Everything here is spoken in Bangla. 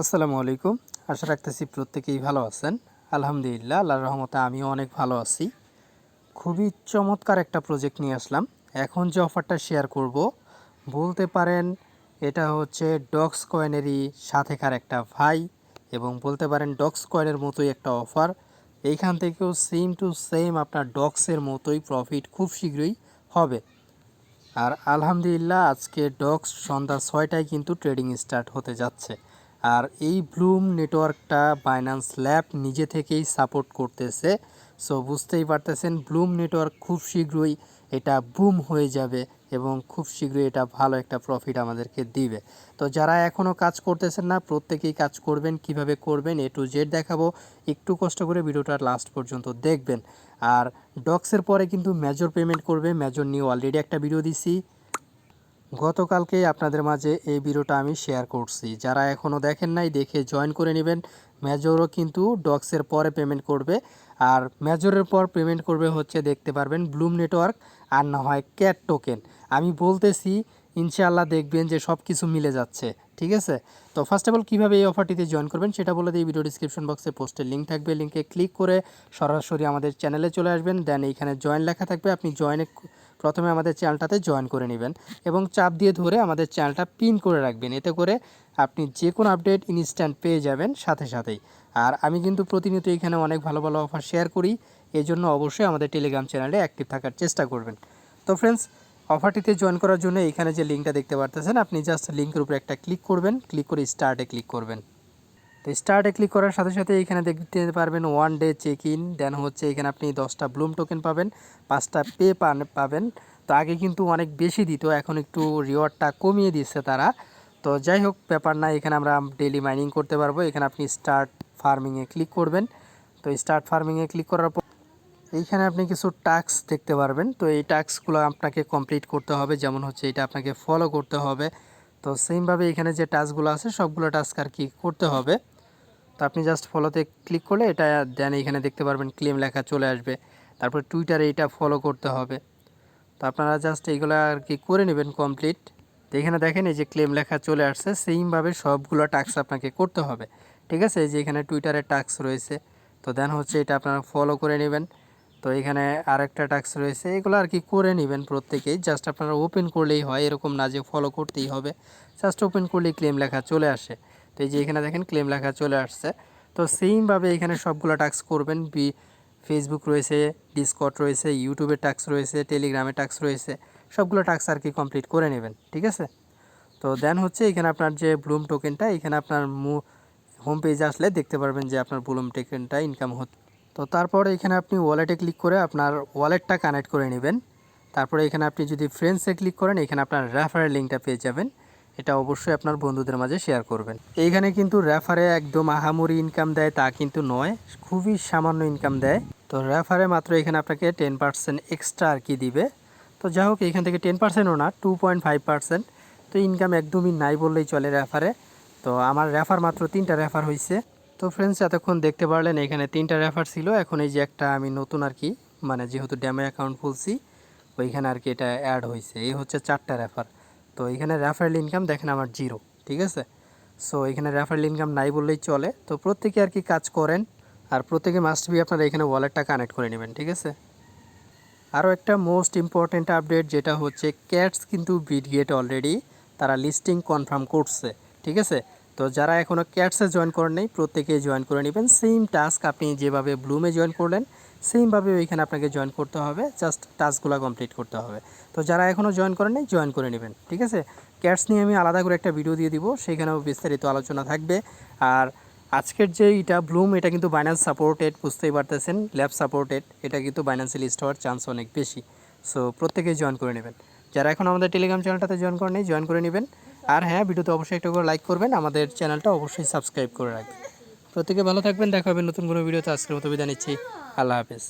আসসালামু আলাইকুম। আশা রাখতেছি প্রত্যেকেই ভালো আছেন। আলহামদুলিল্লাহ, আল্লাহর রহমতে আমিও অনেক ভালো আছি। খুবই চমৎকার একটা প্রজেক্ট নিয়ে আসলাম। এখন যে অফারটা শেয়ার করব, বলতে পারেন এটা হচ্ছে ডগস কয়েনেরই সাথেকার একটা ভাই এবং বলতে পারেন ডক্স কয়েনের মতোই একটা অফার এইখান থেকেও সেম টু সেম আপনার ডগসের মতোই প্রফিট খুব শীঘ্রই হবে। আর আলহামদুলিল্লাহ, আজকে ডক্স সন্ধ্যা ছয়টায় কিন্তু ট্রেডিং স্টার্ট হতে যাচ্ছে। আর এই ব্লুম নেটওয়ার্কটা বাইন্যান্স ল্যাব নিজে থেকেই সাপোর্ট করতেছে। সো বুঝতেই পারতেছেন ব্লুম নেটওয়ার্ক খুব শীঘ্রই এটা বুম হয়ে যাবে এবং খুব শীঘ্রই এটা ভালো একটা প্রফিট আমাদেরকে দিবে। তো, যারা এখনও কাজ করতেছেন না, প্রত্যেকেই কাজ করবেন, কীভাবে করবেন এ টু জেড দেখাবো। একটু কষ্ট করে ভিডিওটা লাস্ট পর্যন্ত দেখবেন। আর ডক্সের পরে কিন্তু মেজর পেমেন্ট করবে মেজর নিয়ে অলরেডি একটা ভিডিও দিছি। গতকালকে আপনাদের মাঝে এই ভিডিওটা আমি শেয়ার করছি। যারা এখনও দেখেন নাই, দেখে জয়েন করে নেবেন। মেজরও কিন্তু ডক্সের পরে পেমেন্ট করবে। আর মেজরের পর পেমেন্ট করবে হচ্ছে দেখতে পারবেন ব্লুম নেটওয়ার্ক আর না হয় ক্যাট টোকেন। আমি বলতেছি, ইনশাআল্লাহ দেখবেন যে সব কিছু মিলে যাচ্ছে। ঠিক আছে? তো ফার্স্ট অফ অল কীভাবে এই অফারটিতে জয়েন করবেন সেটা বলে দিই ভিডিও ডিসক্রিপশন বক্সে পোস্টের লিঙ্ক থাকবে। লিঙ্কে ক্লিক করে সরাসরি আমাদের চ্যানেলে চলে আসবেন। দেন এইখানে জয়েন লেখা থাকবে। আপনি জয়েনে প্রথমে আমাদের চ্যানেলটাতে জয়েন করে নেবেন এবং চাপ দিয়ে ধরে আমাদের চ্যানেলটা পিন করে রাখবেন। এতে করে আপনি যে কোনো আপডেট ইনস্ট্যান্ট পেয়ে যাবেন সাথে সাথেই। আর আমি কিন্তু প্রতিনিয়ত এখানে অনেক ভালো ভালো অফার শেয়ার করি। এই জন্য অবশ্যই আমাদের টেলিগ্রাম চ্যানেলে অ্যাক্টিভ থাকার চেষ্টা করবেন। তো ফ্রেন্ডস অফারটিতে জয়েন করার জন্য এখানে যে লিঙ্কটা দেখতে পারতেছেন, আপনি জাস্ট লিঙ্কের উপরে একটা ক্লিক করবেন। ক্লিক করে স্টার্টে ক্লিক করবেন। তো স্টার্টে ক্লিক করার সাথে সাথে এখানে দেখতে পারবেন one day check in then হচ্ছে এখানে আপনি দশটা ব্লুম টোকেন পাবেন, পাঁচটা পে পান পাবেন। তো আগে কিন্তু অনেক বেশি দিত, এখন একটু রিওয়ার্ডটা কমিয়ে দিচ্ছে তারা। তো যাই হোক, ব্যাপার না, এখানে আমরা ডেলি মাইনিং করতে পারব। এখানে আপনি স্টার্ট ফার্মিংয়ে ক্লিক করবেন। তো স্টার্ট ফার্মিংয়ে ক্লিক করার পর এইখানে আপনি কিছু টাস্ক দেখতে পারবেন। তো এই টাস্কগুলো আপনাকে কমপ্লিট করতে হবে। যেমন হচ্ছে এটা আপনাকে ফলো করতে হবে। তো সেমভাবে এখানে যে টাস্কগুলো আছে, সবগুলো টাস্ক আর কি করতে হবে। তো আপনি জাস্ট ফলোতে ক্লিক করলে এটা দেন এখানে দেখতে পারবেন ক্লেম লেখা চলে আসবে। তারপর টুইটারে এটা ফলো করতে হবে। তো আপনারা জাস্ট এইগুলো আর কি করে নেবেন কমপ্লিট তো এখানে দেখেন এই যে ক্লেম লেখা চলে আসছে সেইমভাবে সবগুলো টাস্ক আপনাকে করতে হবে। ঠিক আছে? এই যে এখানে টুইটারে টাস্ক রয়েছে। তো দেন হচ্ছে এটা আপনারা ফলো করে নেবেন। তো এখানে আরেকটা টাস্ক রয়েছে। এগুলো আর কি করে নেবেন প্রত্যেকেই। জাস্ট আপনারা ওপেন করলেই হয়, এরকম না যে ফলো করতেই হবে। জাস্ট ওপেন করলেই ক্লেম লেখা চলে আসে। তো এই যে এখানে দেখেন ক্লেম লেখা চলে আসছে। তো সেইমভাবে এখানে সবগুলো টাস্ক করবেন। বি ফেসবুক রয়েছে ডিসকট রয়েছে ইউটিউবের টাস্ক রয়েছে টেলিগ্রামের টাস্ক রয়েছে। সবগুলো টাস্ক আর কি কমপ্লিট করে নেবেন, ঠিক আছে? তো দেন হচ্ছে এখানে আপনার যে ব্লুম টোকেনটা এখানে আপনার মু হোম পেজে আসলে দেখতে পারবেন যে আপনার ব্লুম টোকেনটা ইনকাম হচ্ছে তো তারপরে এখানে আপনি ওয়ালেটে ক্লিক করে আপনার ওয়ালেটটা কানেক্ট করে নেবেন। তারপরে এখানে আপনি যদি ফ্রেন্ডসে ক্লিক করেন, এখানে আপনার রেফারের লিঙ্কটা পেয়ে যাবেন। এটা অবশ্যই আপনার বন্ধুদের মাঝে শেয়ার করবেন। এইখানে কিন্তু রেফারে একদম আহামরি ইনকাম দেয়, তা কিন্তু নয়, খুবই সামান্য ইনকাম দেয়। তো রেফারে মাত্র এখানে আপনাকে টেন পার্সেন্ট এক্সট্রা আর কি দিবে। তো যাই হোক, এখান থেকে টেন পার্সেন্টও না টু পয়েন্ট ফাইভ পার্সেন্ট তো ইনকাম একদমই নাই বললেই চলে রেফারে তো আমার রেফার মাত্র তিনটা রেফার হয়েছে তো ফ্রেন্ডস এতক্ষণ দেখতে পারলেন, এখানে তিনটা রেফার ছিল। এখন এই যে একটা আমি নতুন আর কি মানে যেহেতু ড্যামে অ্যাকাউন্ট খুলছি, ওইখানে আর কি এটা অ্যাড হয়েছে এই হচ্ছে চারটা রেফার তো এখানে রেফারেল ইনকাম দেখেন আমার জিরো ঠিক আছে? সো এখানে রেফারেল ইনকাম নাই বললেই চলে। তো প্রত্যেকে আর কি কাজ করেন, আর প্রত্যেকে মাস্ট বি আপনারা এখানে ওয়ালেটটা কানেক্ট করে নেবেন, ঠিক আছে? আরও একটা মোস্ট ইম্পর্ট্যান্ট আপডেট যেটা হচ্ছে ক্যাটস কিন্তু বিটগেট অলরেডি তারা লিস্টিং কনফার্ম করছে, ঠিক আছে? তো যারা এখনও ক্যাটসে জয়েন করেন নেই প্রত্যেকেই জয়েন করে নেবেন। সেম টাস্ক আপনি যেভাবে ব্লুমে জয়েন করলেন সেমভাবে ওইখানে আপনাকে জয়েন করতে হবে জাস্ট টাস্কগুলো কমপ্লিট করতে হবে। তো যারা এখনও জয়েন করেন নেই, জয়েন করে নেবেন, ঠিক আছে? ক্যাটস নিয়ে আমি আলাদা করে একটা ভিডিও দিয়ে দিব, সেখানেও বিস্তারিত আলোচনা থাকবে। আর আজকের যে এটা ব্লুম এটা কিন্তু বাইন্যান্স সাপোর্টেড বুঝতেই পারতেছেন ল্যাব সাপোর্টেড এটা কিন্তু বাইন্যান্সে লিস্ট হওয়ার চান্স অনেক বেশি। সো প্রত্যেকেই জয়েন করে নেবেন। যারা এখন আমাদের টেলিগ্রাম চ্যানেলটাতে জয়েন করেন জয়েন করে নেবেন। আর হ্যাঁ ভিডিওতে অবশ্যই একটা করে লাইক করবেন, আমাদের চ্যানেলটা অবশ্যই সাবস্ক্রাইব করে রাখবেন। প্রত্যেকে ভালো থাকবেন, দেখা হবে নতুন কোনো ভিডিওতে। আজকের মতো বিদায় নিচ্ছি। আল্লাহ হাফেজ।